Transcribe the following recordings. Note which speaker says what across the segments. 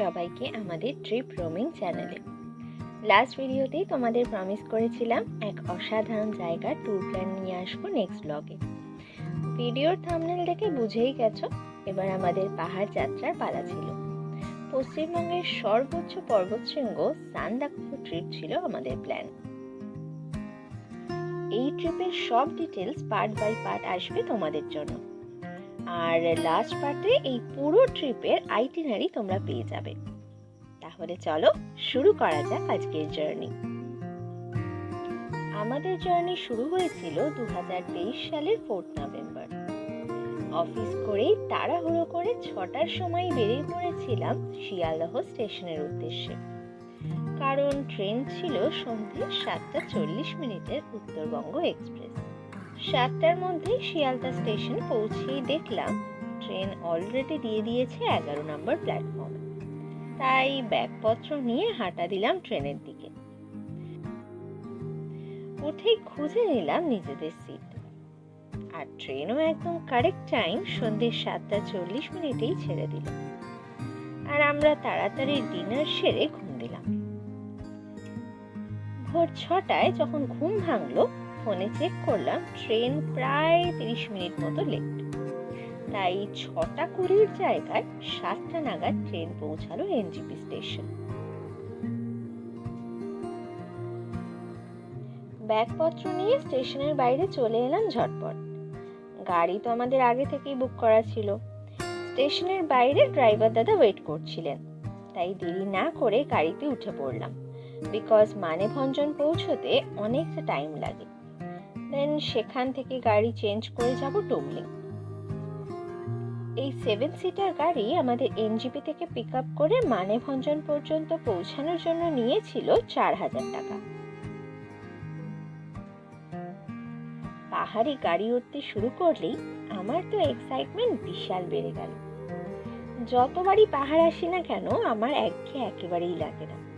Speaker 1: সবাইকে আমাদের trip roaming চ্যানেলে লাস্ট ভিডিওতেই তোমাদের প্রমিস করেছিলাম এক অসাধারণ জায়গার ট্যুর প্ল্যান নিয়ে আসব নেক্সট ব্লগে ভিডিওর থামনেল দেখে বুঝেই গেছো, এবার আমাদের পাহাড় যাত্রার পালা ছিল। পশ্চিমবঙ্গের সর্বোচ্চ পর্বতশৃঙ্গ সান্দাকফু ট্রিপ ছিল আমাদের প্ল্যান এই ট্রিপের সব ডিটেলস পার্ট বাই পার্ট আসবে তোমাদের জন্য। আর লাস্ট পার্টে এই পুরো ট্রিপের আইটিনারি তোমরা পেয়ে যাবে। তাহলে চলো শুরু করা যাক আজকের জার্নি আমাদের জার্নি শুরু হয়েছিল দু হাজার তেইশ সালের ফোর্থ নভেম্বর অফিস করেই তাড়াহুড়ো করে ছটার সময় বেরিয়ে পড়েছিলাম শিয়ালদহ স্টেশনের উদ্দেশ্যে। কারণ ট্রেন ছিল সন্ধ্যে সাতটা চল্লিশ মিনিটের উত্তরবঙ্গ এক্সপ্রেস সাতটার মধ্যে শিয়ালদা স্টেশন পৌঁছেই দেখলাম, ট্রেন অলরেডি দিয়ে দিয়েছে এগারো নম্বর প্ল্যাটফর্মে তাই ব্যাগপত্র নিয়ে হাঁটা দিলাম ট্রেনের দিকে। উঠেই খুঁজে নিলাম নিজেদের সিট আর ট্রেনও একদম কারেক্ট টাইম সন্ধ্যে সাতটা চল্লিশ মিনিটেই ছেড়ে দিল। আর আমরা তাড়াতাড়ি ডিনার সেরে ঘুম দিলাম। ভোর ছটায় যখন ঘুম ভাঙলো ফোনে চেক করলাম, ট্রেন প্রায় তিরিশ মিনিট মতো লেট তাই ছটা কুড়ির জায়গায় সাতটা নাগাদ ট্রেন পৌঁছালো এনজিপি স্টেশন। ব্যাগপত্র নিয়ে স্টেশনের বাইরে চলে এলাম ঝটপট। গাড়ি তো আমাদের আগে থেকেই বুক করা ছিল। স্টেশনের বাইরে ড্রাইভার দাদা ওয়েট করছিলেন। তাই দেরি না করে গাড়িতে উঠে পড়লাম। বিকজ মানেভঞ্জন পৌঁছতে অনেকটা টাইম লাগে। দেন সেখান থেকে গাড়ি চেঞ্জ করে যাব টুমলিং এই সেভেন সিটার গাড়ি আমাদের এনজিপি থেকে পিক আপ করে মানেভঞ্জন পর্যন্ত পৌঁছানোর জন্য নিয়েছিল চার হাজার টাকা। পাহাড়ি গাড়ি উঠতে শুরু করলেই আমার তো এক্সাইটমেন্ট বিশাল বেড়ে গেল। যতবারই পাহাড় আসি না কেন, আমার একঘেয়ে একেবারেই লাগে না।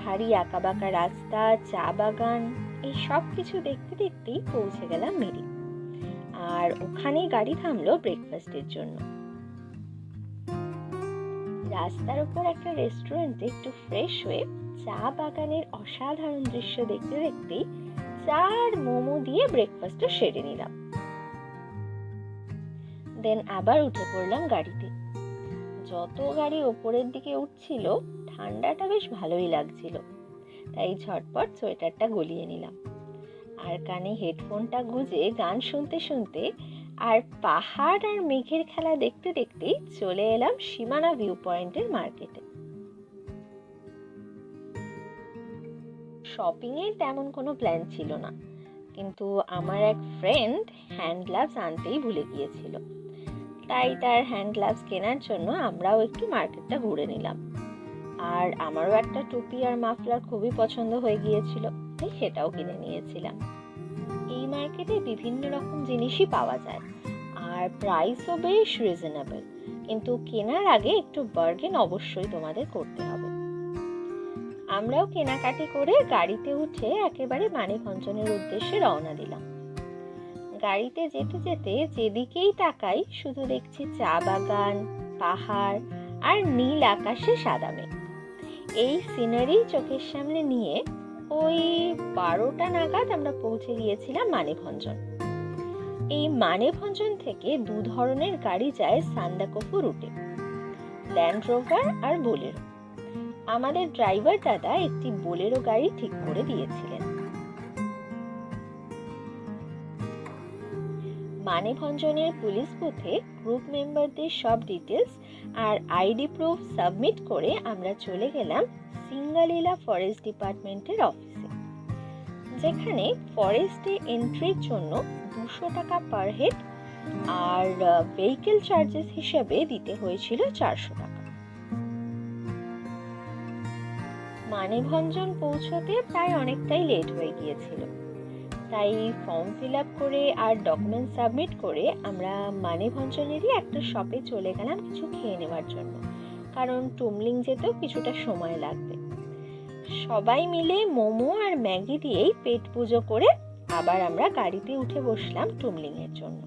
Speaker 1: পাহাড়ি, আঁকাবাঁকা রাস্তা, চা বাগান, এই সব কিছু দেখতে দেখতেই পৌঁছে গেলাম মেরি আর ওখানেই গাড়ি থামলো ব্রেকফাস্টের জন্য। রাস্তার উপর একটা রেস্টুরেন্টে একটু ফ্রেশ হয়ে চা বাগানের অসাধারণ দৃশ্য দেখতে দেখতেই চার মোমো দিয়ে ব্রেকফাস্টটা সেরে নিলাম। দেন আবার উঠে পড়লাম গাড়িতে। যত গাড়ি ওপরের দিকে উঠছিল ঠান্ডাটা বেশ ভালোই লাগছিল। তাই ঝটপট সোয়েটারটা গলিয়ে নিলাম। আর কানে হেডফোনটা গুজে গান শুনতে শুনতে আর পাহাড় আর মেঘের খেলা দেখতে দেখতেই চলে এলাম সীমানা ভিউ পয়েন্টের মার্কেটে শপিং এর তেমন কোনো প্ল্যান ছিল না। কিন্তু আমার এক ফ্রেন্ড হ্যান্ড গ্লাভস আনতেই ভুলে গিয়েছিল। তাই তার হ্যান্ড গ্লাভস কেনার জন্য আমরাও একটু মার্কেটটা ঘুরে নিলাম। আর আমারও একটা টুপি আর মাফলার খুবই পছন্দ হয়ে গিয়েছিল, তাই সেটাও কিনে নিয়েছিলাম। এই মার্কেটে বিভিন্ন রকম জিনিসই পাওয়া যায়, আর প্রাইসও বেশ রিজনেবল কিন্তু কেনার আগে একটু বার্গেন অবশ্যই তোমাদের করতে হবে। আমরাও কেনাকাটি করে গাড়িতে উঠে একেবারে মানিকঞ্চনের উদ্দেশ্যে রওনা দিলাম। গাড়িতে যেতে যেতে যেদিকেই তাকাই, শুধু দেখছি চা বাগান, পাহাড় আর নীল আকাশে সাদা মেঘ। এই সিনারি চোখের সামনে নিয়ে ওই বারোটা নাগাদ আমরা পৌঁছে গিয়েছিলাম মানেভঞ্জন। এই মানেভঞ্জন থেকে দু ধরনের গাড়ি যায় সান্দাকফু রুটে ল্যান্ড রোভার আর বোলেরো আমাদের ড্রাইভার দাদা একটি বোলেরো গাড়ি ঠিক করে দিয়েছিলেন। মানেভঞ্জনের পুলিশ বুথে গ্রুপ মেম্বারদের সব ডিটেলস আর আইডি প্রুফ সাবমিট করে আমরা চলে গেলাম সিঙ্গালীলা ফরেস্ট ডিপার্টমেন্টের অফিসে যেখানে ফরেস্টে এন্ট্রির জন্য দুশো টাকা পার হেড আর ভেহিকেল চার্জেস হিসেবে দিতে হয়েছিল চারশো টাকা। মানেভঞ্জন পৌঁছতে প্রায় অনেকটাই লেট হয়ে গিয়েছিল। তাই ফর্ম ফিল আপ করে আর ডকুমেন্ট সাবমিট করে আমরা মানে মানেভঞ্জনেরই একটা শপে চলে গেলাম কিছু খেয়ে নেওয়ার জন্য। কারণ টুমলিং যেতেও কিছুটা সময় লাগবে। সবাই মিলে মোমো আর ম্যাগি দিয়েই পেট পুজো করে আবার আমরা গাড়িতে উঠে বসলাম টুমলিংয়ের জন্য।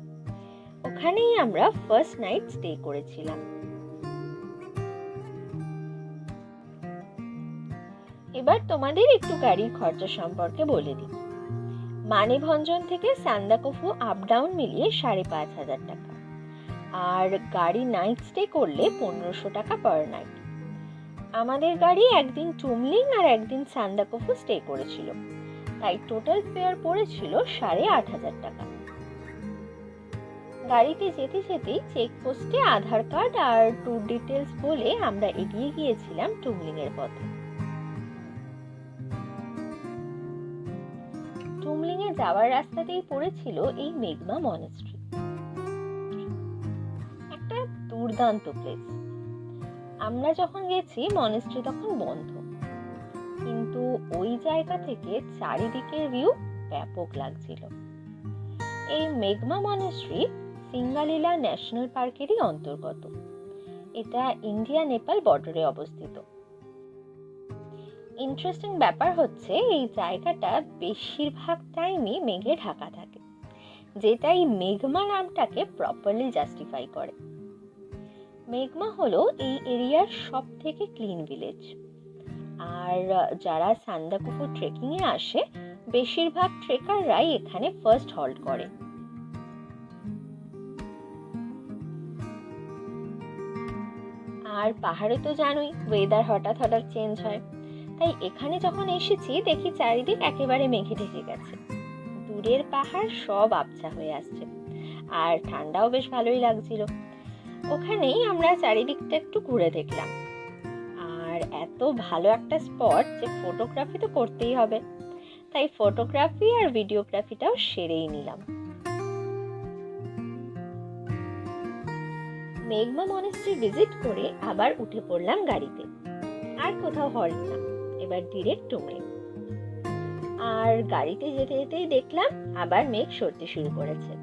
Speaker 1: ওখানেই আমরা ফার্স্ট নাইট স্টে করেছিলাম। এবার তোমাদের একটু গাড়ির খরচা সম্পর্কে বলে দিই। মানেভঞ্জন থেকে সান্দাকফু আপ ডাউন মিলিয়ে সাড়ে পাঁচ হাজার টাকা। আর গাড়ি নাইট স্টে করলে পনেরোশো টাকা পার নাইট আমাদের গাড়ি একদিন টুমলিং আর একদিন সান্দাকফু স্টে করেছিল। তাই টোটাল ফেয়ার পড়েছিল সাড়ে আট হাজার টাকা। গাড়িতে যেতে যেতেই চেকপোস্টে আধার কার্ড আর ট্যুর ডিটেলস বলে আমরা এগিয়ে গিয়েছিলাম টুমলিং এর পথে। যাওয়ার রাস্তাতেই পড়েছিল এই মেঘমা মনেস্ট্রি একটা দুর্দান্ত প্লেস আমরা যখন গেছি মনেস্ট্রি তখন বন্ধ। কিন্তু ওই জায়গা থেকে চারিদিকের ভিউ ব্যাপক লাগছিল। এই মেঘমা মনেস্ট্রি সিঙ্গালীলা ন্যাশনাল পার্কেরই অন্তর্গত। এটা ইন্ডিয়া নেপাল বর্ডারে অবস্থিত। ইন্টারেস্টিং ব্যাপার হচ্ছে, এই জায়গাটা বেশিরভাগ টাইমই মেঘে ঢাকা থাকে, যেটা এই মেঘমা নামটাকে প্রপারলি জাস্টিফাই করে। মেঘমা হলো এই এরিয়ার সব থেকে ক্লিন ভিলেজ আর যারা সান্দাকুফু ট্রেকিং এ আসে, বেশিরভাগ ট্রেকাররাই এখানে ফার্স্ট হল্ট করে। আর পাহাড়ে তো জানোই ওয়েদার হঠাৎ হঠাৎ চেঞ্জ হয়। তাই এখানে যখন এসেছি, দেখি চারিদিক একেবারে মেঘে ঢেকে গেছে। দূরের পাহাড় সব আবছা হয়ে আসছে। আর ঠান্ডাও বেশ ভালোই লাগছিল। ওখানেই আমরা চারিদিকটা একটু ঘুরে দেখলাম। আর এত ভালো একটা স্পট যে ফটোগ্রাফি তো করতেই হবে। তাই ফটোগ্রাফি আর ভিডিওগ্রাফিটাও সেরেই নিলাম। মেঘমা মনেস্ট্রি ভিজিট করে আবার উঠে পড়লাম গাড়িতে। আর কোথাও হল্ট না এবার ডিরেক্ট টুমলিং আর গাড়িতে যেতে যেতেই দেখলাম আবার মেঘ সরতে শুরু করেছে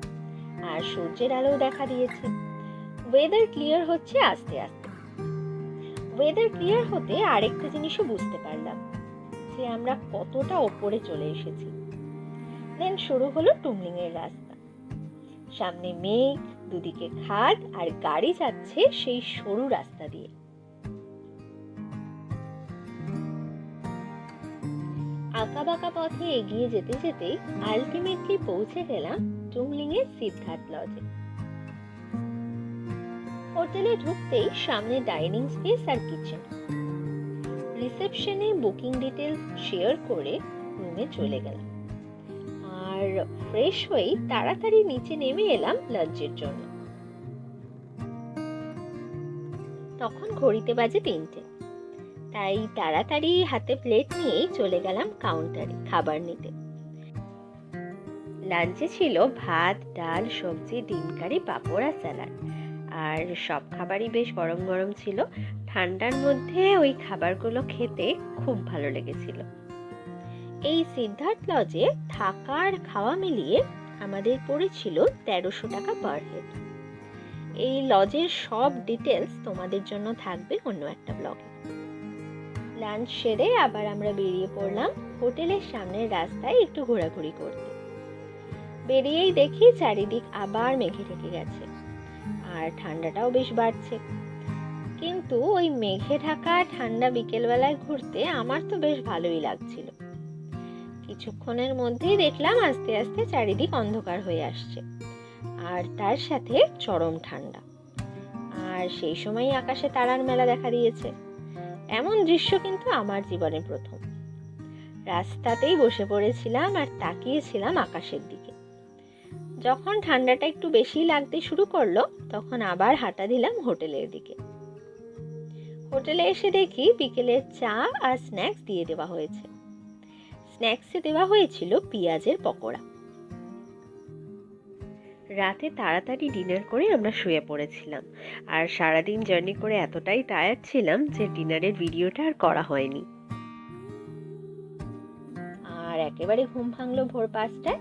Speaker 1: আর সূর্যের আলো দেখা দিয়েছে। ওয়েদার ক্লিয়ার হচ্ছে আস্তে আস্তে। ওয়েদার ক্লিয়ার হতে আরেকটা জিনিসও বুঝতে পারলাম, যে আমরা কতটা ওপরে চলে এসেছি। দেন শুরু হলো টুমলিং এর রাস্তা। সামনে মেঘ, দুদিকে খাদ আর গাড়ি যাচ্ছে সেই সরু রাস্তা দিয়ে। আঁকা বাঁকা পথে এগিয়ে যেতে যেতেই আলটিমেটলি পৌঁছে গেলাম টুমলিং এর সিদ্ধার্থ লজে হোটেলে ঢুকতেই সামনে ডাইনিং স্পেস আর কিচেন রিসেপশনে বুকিং ডিটেলস শেয়ার করে রুমে চলে গেলাম। আর ফ্রেশ হয়েই তাড়াতাড়ি নিচে নেমে এলাম লাঞ্চের জন্য। তখন ঘড়িতে বাজে তিনটে। তাই তাড়াতাড়ি হাতে প্লেট নিয়েই চলে গেলাম কাউন্টারে খাবার নিতে। লাঞ্চে ছিল ভাত, ডাল, সবজি, ডিম, কারি, পাঁপড় আর স্যালাড আর সব খাবারই বেশ গরম গরম ছিল। ঠান্ডার মধ্যে ওই খাবারগুলো খেতে খুব ভালো লেগেছিল। এই সিদ্ধার্থ লজে থাকা আর খাওয়া মিলিয়ে আমাদের পড়েছিল তেরোশো টাকা পার হেড এই লজের সব ডিটেলস তোমাদের জন্য থাকবে অন্য একটা ব্লগে লাঞ্চ সেরে আবার আমরা বেরিয়ে পড়লাম হোটেলের সামনের রাস্তায় একটু ঘোরাঘুরি করতে। বেরিয়েই দেখি চারিদিক আবার মেঘে ঢেকে গেছে আর ঠান্ডাটাও বেশ বাড়ছে। কিন্তু ওই মেঘে ঢাকা ঠান্ডা বিকেলবেলায় ঘুরতে আমার তো বেশ ভালোই লাগছিল। কিছুক্ষণের মধ্যেই দেখলাম আস্তে আস্তে চারিদিক অন্ধকার হয়ে আসছে আর তার সাথে চরম ঠান্ডা। আর সেই সময় আকাশে তারার মেলা দেখা দিয়েছে। এমন দৃশ্য কিন্তু আমার জীবনে প্রথম। রাস্তাতেই বসে পড়েছিলাম আর তাকিয়েছিলাম আকাশের দিকে। যখন ঠান্ডাটা একটু বেশি লাগতে শুরু করল, তখন আবার হাঁটা দিলাম হোটেলের দিকে। হোটেলে এসে দেখি বিকেলের চা আর স্ন্যাক্স দিয়ে দেওয়া হয়েছে। স্ন্যাক্সে দেওয়া হয়েছিল পেঁয়াজের পকোড়া। রাতে তাড়াতাড়ি ডিনার করে আমরা শুয়ে পড়েছিলাম। আর সারাদিন জার্নি করে এতটাই টায়ার্ড ছিলাম যে ডিনারের ভিডিওটা আর করা হয়নি। আর একেবারে ঘুম ভাঙলো ভোর পাঁচটায়।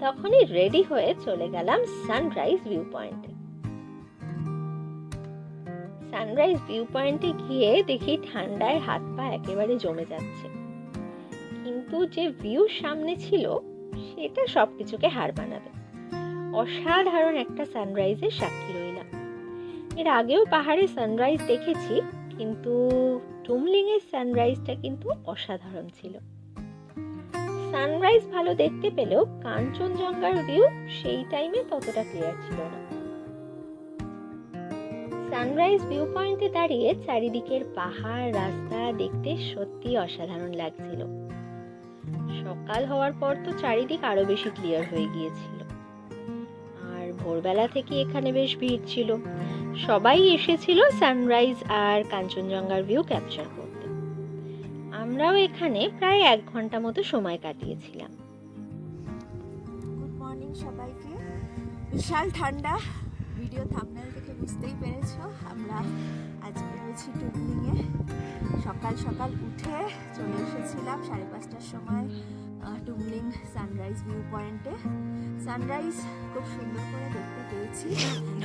Speaker 1: তখনই রেডি হয়ে চলে গেলাম সানরাইজ ভিউ পয়েন্টে সানরাইজ ভিউ পয়েন্টে গিয়ে দেখি ঠান্ডায় হাত পা একেবারে জমে যাচ্ছে। কিন্তু যে ভিউ সামনে ছিল, সেটা সবকিছুকে হার মানাবে। অসাধারণ একটা সানরাইজের সাক্ষী রইলাম। এর আগেও পাহাড়ে সানরাইজ দেখেছি, কিন্তু টুমলিংয়ের সানরাইজটা কিন্তু অসাধারণ ছিল। সানরাইজ ভালো দেখতে পেলেও কাঞ্চনজঙ্ঘার ভিউ সেই টাইমে ততটা ক্লিয়ার ছিল না। সানরাইজ ভিউ পয়েন্টে দাঁড়িয়ে চারিদিকের পাহাড়, রাস্তা দেখতে সত্যি অসাধারণ লাগছিল। সকাল হওয়ার পর তো চারিদিক আরও বেশি ক্লিয়ার হয়ে গিয়েছিল। ভোরবেলা থেকে এখানে বেশ ভিড় ছিল। সবাই এসেছিল সানরাইজ আর কাঞ্চনজঙ্ঘার ভিউ ক্যাপচার করতে। আমরাও এখানে প্রায় এক ঘণ্টা মতো সময় কাটিয়েছিলাম।
Speaker 2: গুড মর্নিং সবাইকে। বিশাল ঠান্ডা। ভিডিও থাম্বনেল থেকে বুঝতেই পেরেছ। আমরা আজকে রয়েছি টুকলিংয়ে সকাল সকাল উঠে চলে এসেছিলাম সাড়ে পাঁচটার সময়। টুমলিং সানরাইজ ভিউ পয়েন্টে সানরাইজ খুব সুন্দর করে দেখতে পেয়েছি।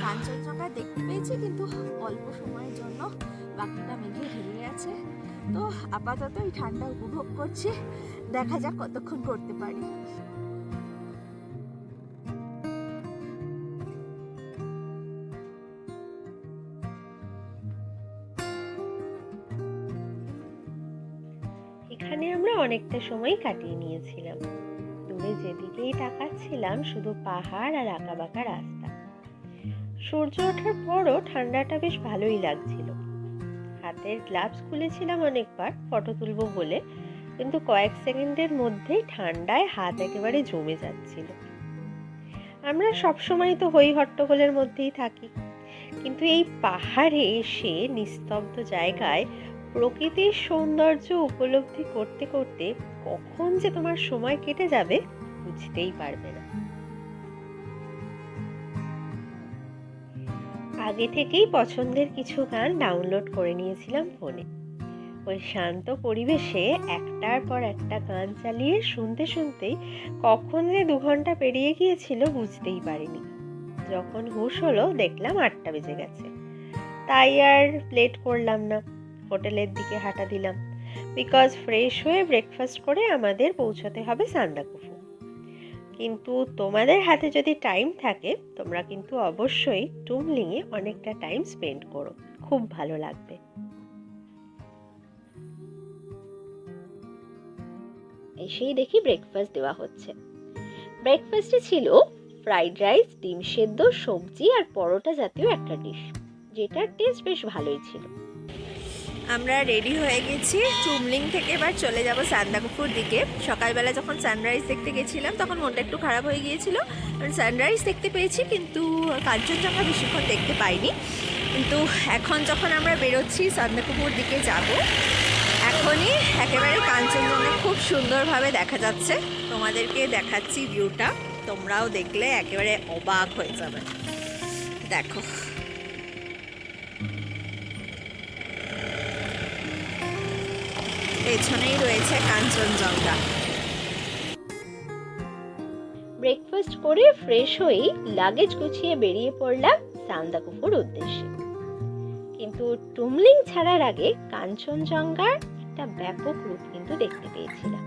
Speaker 2: কাঞ্চনজঙ্ঘা দেখতে পেয়েছি, কিন্তু অল্প সময়ের জন্য বাকিটা মেঘে ঢেকে গেছে তো আপাতত এই ঠান্ডা উপভোগ করছি। দেখা যাক কতক্ষণ করতে পারি।
Speaker 1: এখানে আমরা অনেকটা সময় কাটিয়ে নিয়েছিলাম। দূরে যেদিকেই তাকাচ্ছিলাম, শুধু পাহাড় আর আঁকাবাঁকা রাস্তা। সূর্য ওঠার পরও ঠান্ডাটা বেশ ভালোই লাগছিল। হাতের গ্লাভস খুলেছিলাম অনেকবার, ফটো তুলবো বলে, কিন্তু কয়েক সেকেন্ডের মধ্যেই ঠান্ডায় হাত একেবারে জমে যাচ্ছিল। আমরা সবসময় তো হই হট্টগোলের মধ্যেই থাকি, কিন্তু এই পাহাড়ে এসে নিস্তব্ধ জায়গায় প্রকৃতির সৌন্দর্য উপলব্ধি করতে করতে কখন যে তোমার সময় কেটে যাবে বুঝতেই পারবে না। আগে থেকেই পছন্দের কিছু গান ডাউনলোড করে নিয়েছিলাম ফোনে। ওই শান্ত পরিবেশে একটার পর একটা গান চালিয়ে শুনতে শুনতেই কখন যে দু ঘণ্টা পেরিয়ে গিয়েছিল বুঝতেই পারিনি। যখন হুশ হলো, দেখলাম আটটা বেজে গেছে। তাই আর প্লেট করলাম না। হোটেলের দিকে হাঁটা দিলাম। বিকজ ফ্রেশ হয়ে ব্রেকফাস্ট করে আমাদের পৌঁছতে হবে সান্দাকুফু কিন্তু তোমাদের হাতে যদি টাইম থাকে, তোমরা কিন্তু অবশ্যই টুমলিংয়ে অনেকটা টাইম স্পেন্ড করো। খুব ভালো লাগবে। এসেই দেখি ব্রেকফাস্ট দেওয়া হচ্ছে। ব্রেকফাস্টে ছিল ফ্রাইড রাইস ডিম সেদ্ধ, সবজি আর পরোটা জাতীয় একটা ডিশ যেটার টেস্ট বেশ ভালোই ছিল।
Speaker 2: আমরা রেডি হয়ে গেছি। চুমলিং থেকে এবার চলে যাব সান্দাকুফুর দিকে। সকালবেলা যখন সানরাইজ দেখতে গেছিলাম, তখন মনটা একটু খারাপ হয়ে গিয়েছিল। কারণ সানরাইজ দেখতে পেয়েছি, কিন্তু কাঞ্চনজঙ্ঘা বেশিক্ষণ দেখতে পাইনি। কিন্তু এখন যখন আমরা বেরোচ্ছি, সান্দাকুফুর দিকে যাব, এখনই একেবারে কাঞ্চনজঙ্ঘা খুব সুন্দরভাবে দেখা যাচ্ছে। তোমাদেরকে দেখাচ্ছি ভিউটা তোমরাও দেখলে একেবারে অবাক হয়ে যাবে। দেখো। পেছনেই রয়েছে কাঞ্চনজঙ্ঘা।
Speaker 1: ব্রেকফাস্ট করে ফ্রেশ হয়েই লাগেজ গুছিয়ে বেরিয়ে পড়লাম সান্দাকুফুর উদ্দেশ্যে। কিন্তু টুমলিং ছাড়ার আগে কাঞ্চনজঙ্ঘার একটা ব্যাপক রূপ কিন্তু দেখতে পেয়েছিলাম।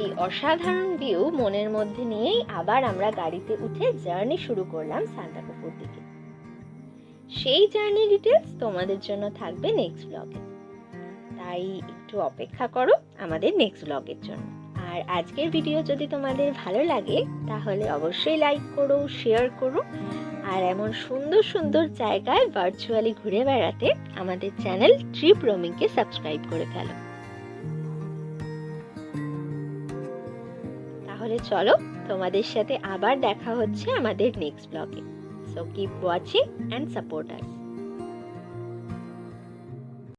Speaker 1: এই অসাধারণ ভিউ মনের মধ্যে নিয়েই আবার আমরা গাড়িতে উঠে জার্নি শুরু করলাম সান্দাকুফুর দিকে। সেই জার্নি ডিটেলস তোমাদের জন্য থাকবে নেক্সট ব্লগে তাই একটু অপেক্ষা করো আমাদের নেক্সট ব্লগের জন্য। আর আজকের ভিডিও যদি তোমাদের ভালো লাগে, তাহলে অবশ্যই লাইক করো শেয়ার করো। আর এমন সুন্দর সুন্দর জায়গায় ভার্চুয়ালি ঘুরে বেড়াতে আমাদের চ্যানেল ট্রিপ রোমিংকে সাবস্ক্রাইব করে ফেলো। তাহলে চলো তোমাদের সাথে আবার দেখা হচ্ছে আমাদের নেক্সট ব্লগে So keep watching and support us.